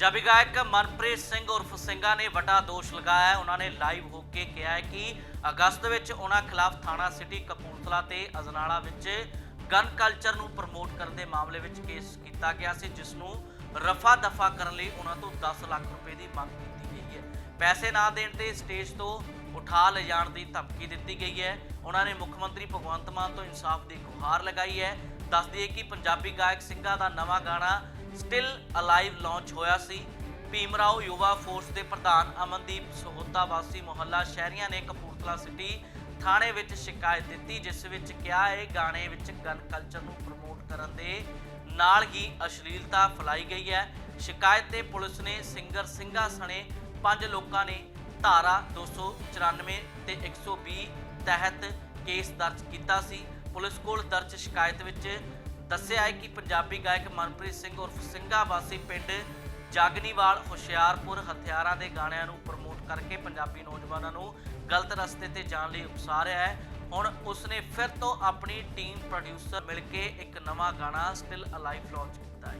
ਪੰਜਾਬੀ ਗਾਇਕ ਮਨਪ੍ਰੀਤ ਸਿੰਘ ਉਰਫ ਸਿੰਘਾ ਨੇ ਵੱਡਾ ਦੋਸ਼ ਲਗਾਇਆ ਉਹਨਾਂ ਨੇ ਲਾਈਵ ਹੋ ਕੇ ਕਿਹਾ ਹੈ ਕਿ ਅਗਸਤ ਵਿੱਚ ਉਹਨਾਂ ਖਿਲਾਫ ਥਾਣਾ ਸਿਟੀ ਕਪੂਰਥਲਾ ਤੇ ਅਜਨਾਲਾ ਵਿੱਚ ਗਨ ਕਲਚਰ ਨੂੰ ਪ੍ਰਮੋਟ ਕਰਨ ਦੇ ਮਾਮਲੇ ਵਿੱਚ ਕੇਸ ਕੀਤਾ ਗਿਆ ਸੀ, ਜਿਸ ਨੂੰ ਰਫਾ ਦਫਾ ਕਰਨ ਲਈ ਉਹਨਾਂ ਤੋਂ 10 ਲੱਖ ਰੁਪਏ ਦੀ ਮੰਗ ਕੀਤੀ ਗਈ ਹੈ। ਪੈਸੇ ਨਾ ਦੇਣ ਤੇ ਸਟੇਜ ਤੋਂ ਉਠਾ ਲਿਜਾਣ ਦੀ ਧਮਕੀ ਦਿੱਤੀ ਗਈ ਹੈ। ਉਹਨਾਂ ਨੇ ਮੁੱਖ ਮੰਤਰੀ ਭਗਵੰਤ ਮਾਨ ਤੋਂ ਇਨਸਾਫ ਦੀ ਗੁਹਾਰ ਲਗਾਈ ਹੈ। ਦੱਸਦੀ ਦਈਏ ਕਿ ਪੰਜਾਬੀ ਗਾਇਕ ਸਿੰਘਾ ਦਾ ਨਵਾਂ ਗਾਣਾ ਸਟਿਲ ਅਲਾਈਵ ਲਾਂਚ ਹੋਇਆ ਸੀ। ਭੀਮਰਾਓ ਯੁਵਾ ਫੋਰਸ ਦੇ ਪ੍ਰਧਾਨ ਅਮਨਦੀਪ ਸਹੋਤਾ ਵਾਸੀ ਮੁਹੱਲਾ ਸ਼ਹਿਰੀਆਂ ਨੇ ਕਪੂਰਥਲਾ ਸਿਟੀ ਥਾਣੇ ਵਿੱਚ ਸ਼ਿਕਾਇਤ ਦਿੱਤੀ, ਜਿਸ ਵਿੱਚ ਕਿਹਾ ਹੈ, ਗਾਣੇ ਵਿੱਚ ਗਨ ਕਲਚਰ ਨੂੰ ਪ੍ਰਮੋਟ ਕਰਨ ਦੇ ਨਾਲ ਹੀ ਅਸ਼ਲੀਲਤਾ ਫੈਲਾਈ ਗਈ ਹੈ। ਸ਼ਿਕਾਇਤ ਤੇ ਪੁਲਿਸ ਨੇ ਸਿੰਗਰ ਸਿੰਘਾ ਸਣੇ ਪੰਜ ਲੋਕਾਂ ਨੇ ਧਾਰਾ 294 ਤੇ 120 ਤਹਿਤ ਕੇਸ ਦਰਜ ਕੀਤਾ ਸੀ। ਪੁਲਿਸ ਕੋਲ ਦਰਜ ਸ਼ਿਕਾਇਤ ਵਿੱਚ ਦੱਸਿਆ ਹੈ ਕਿ ਪੰਜਾਬੀ ਗਾਇਕ ਮਨਪ੍ਰੀਤ ਸਿੰਘ ਉਰਫ ਸਿੰਘਾ ਵਾਸੀ ਪਿੰਡ ਜਾਗਨੀਵਾਲ ਹੁਸ਼ਿਆਰਪੁਰ ਹਥਿਆਰਾਂ ਦੇ ਗਾਣਿਆਂ ਨੂੰ ਪ੍ਰਮੋਟ ਕਰਕੇ ਪੰਜਾਬੀ ਨੌਜਵਾਨਾਂ ਨੂੰ ਗਲਤ ਰਸਤੇ ਤੇ ਜਾਣ ਲਈ ਉਕਸਾ ਰਿਹਾ ਹੈ। ਹੁਣ ਉਸਨੇ ਫਿਰ ਤੋਂ ਆਪਣੀ ਟੀਮ ਪ੍ਰੋਡਿਊਸਰ ਮਿਲ ਕੇ ਇੱਕ ਨਵਾਂ ਗਾਣਾ ਸਟਿਲ ਅਲਾਈਵ ਲਾਂਚ ਕੀਤਾ ਹੈ।